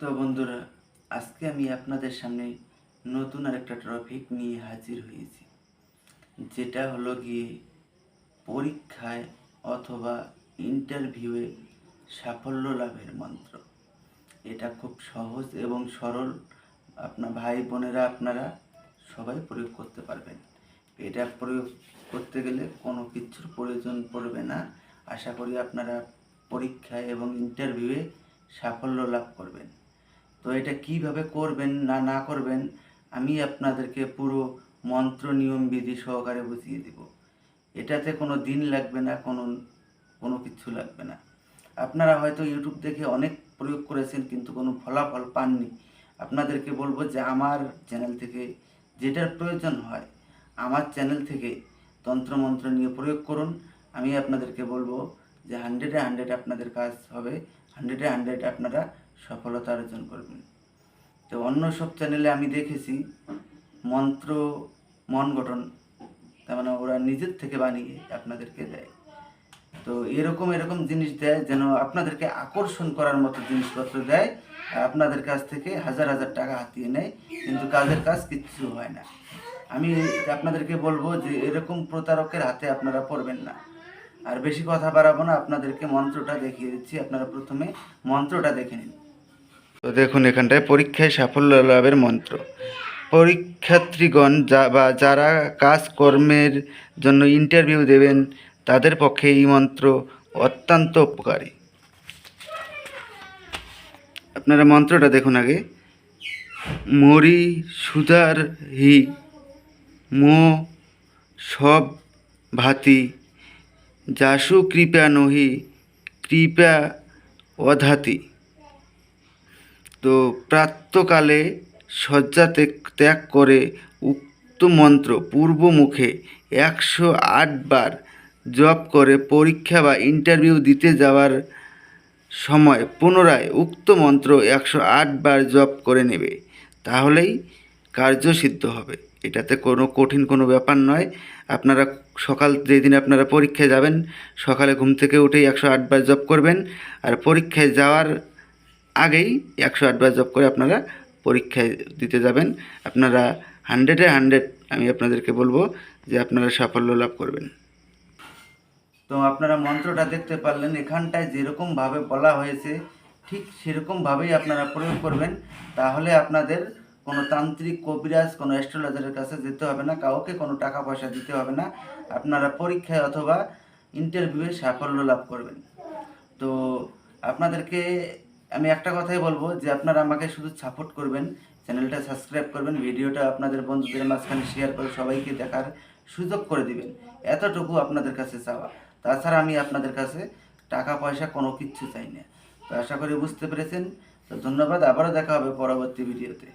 তো বন্ধুরা, আজকে আমি আপনাদের সামনে নতুন আরেকটা টপিক নিয়ে হাজির হয়েছি, যেটা হলো গিয়ে পরীক্ষায় অথবা ইন্টারভিউয়ে সাফল্য লাভের মন্ত্র। এটা খুব সহজ এবং সরল, আপনার ভাই বোনেরা আপনারা সবাই প্রয়োগ করতে পারবেন। এটা প্রয়োগ করতে গেলে কোনো কিছুর প্রয়োজন পড়বে না। আশা করি আপনারা পরীক্ষায় এবং ইন্টারভিউয়ে সাফল্য লাভ করবেন। তো এটা কীভাবে করবেন না না করবেন, আমি আপনাদেরকে পুরো মন্ত্র, নিয়ম, বিধি সহকারে বুঝিয়ে দেব। এটাতে কোনো দিন লাগবে না, কোনো কোনো কিছু লাগবে না। আপনারা হয়তো ইউটিউব দেখে অনেক প্রয়োগ করেছেন, কিন্তু কোনো ফলাফল পাননি। আপনাদেরকে বলব যে আমার চ্যানেল থেকে যেটার প্রয়োজন হয়, আমার চ্যানেল থেকে তন্ত্রমন্ত্র নিয়ে প্রয়োগ করুন। আমি আপনাদেরকে বলব যে হান্ড্রেডে হান্ড্রেড আপনাদের কাজ হবে, হান্ড্রেডে হান্ড্রেড আপনারা সফলতা অর্জন করবেন। তো অন্য সব চ্যানেলে আমি দেখেছি মন্ত্র, মন গঠন, তার মানে ওরা নিজের থেকে বানিয়ে আপনাদেরকে দেয়। তো এরকম এরকম জিনিস দেয় যেন আপনাদেরকে আকর্ষণ করার মতো জিনিসপত্র দেয় আর আপনাদের কাছ থেকে হাজার হাজার টাকা হাতিয়ে নেয়, কিন্তু কাজের কাজ কিচ্ছু হয় না। আমি আপনাদেরকে বলব যে এরকম প্রতারকের হাতে আপনারা পড়বেন না। আর বেশি কথা বাড়াবো না, আপনাদেরকে মন্ত্রটা দেখিয়ে দিচ্ছি। আপনারা প্রথমে মন্ত্রটা দেখে নিন। তো দেখুন এখানটায় পরীক্ষায় সাফল্য লাভের মন্ত্র। পরীক্ষার্থীগণ যা বা যারা কাজকর্মের জন্য ইন্টারভিউ দেবেন, তাদের পক্ষে এই মন্ত্র অত্যন্ত উপকারী। আপনারা মন্ত্রটা দেখুন আগে। মরি সুধার হি, মো সব ভাতি, যাসু কৃপা নহি, কৃপা অধাতি। তো প্রাত্যকালে শয্যা ত্যাগ- করে উক্ত মন্ত্র পূর্বমুখে একশো বার জপ করে পরীক্ষা বা ইন্টারভিউ দিতে যাওয়ার সময় পুনরায় উক্ত মন্ত্র একশো আট বার জপ করে নেবে। তাহলেই কার্যসিদ্ধ হবে। এটাতে কোনো কঠিন কোনো ব্যাপার নয়। আপনারা সকাল যেদিন আপনারা পরীক্ষায় যাবেন, সকালে ঘুম থেকে উঠেই একশো বার জপ করবেন। আর পরীক্ষায় যাওয়ার আগেই একশো বার জপ করে আপনারা পরীক্ষায় দিতে যাবেন। আপনারা হান্ড্রেডে হান্ড্রেড আমি আপনাদেরকে বলব যে আপনারা সাফল্য লাভ করবেন। তো আপনারা মন্ত্রটা দেখতে পারলেন, এখানটায় যেরকমভাবে বলা হয়েছে, ঠিক সেরকমভাবেই আপনারা প্রয়োগ করবেন। তাহলে আপনাদের কোনো তান্ত্রিক কবিরাজ, কোনো অ্যাস্ট্রোলজারের কাছে যেতে হবে না, কাউকে কোনো টাকা পয়সা দিতে হবে না। আপনারা পরীক্ষায় অথবা ইন্টারভিউয়ে সাফল্য লাভ করবেন। তো আপনাদেরকে আমি একটা কথাই বলব যে আপনারা আমাকে শুধু সাপোর্ট করবেন চ্যানেলটা সাবস্ক্রাইব করবেন ভিডিওটা আপনাদের বন্ধুদের মাঝখানে শেয়ার করে সবাইকে দেখার সুযোগ করে দিবেন। এতটুকু আপনাদের কাছে চাওয়া। তাছাড়া আমি আপনাদের কাছে টাকা, পয়সা কোনো কিচ্ছু চাই না। তো আশা করি বুঝতে পেরেছেন। তো ধন্যবাদ। আবারও দেখা হবে পরবর্তী ভিডিওতে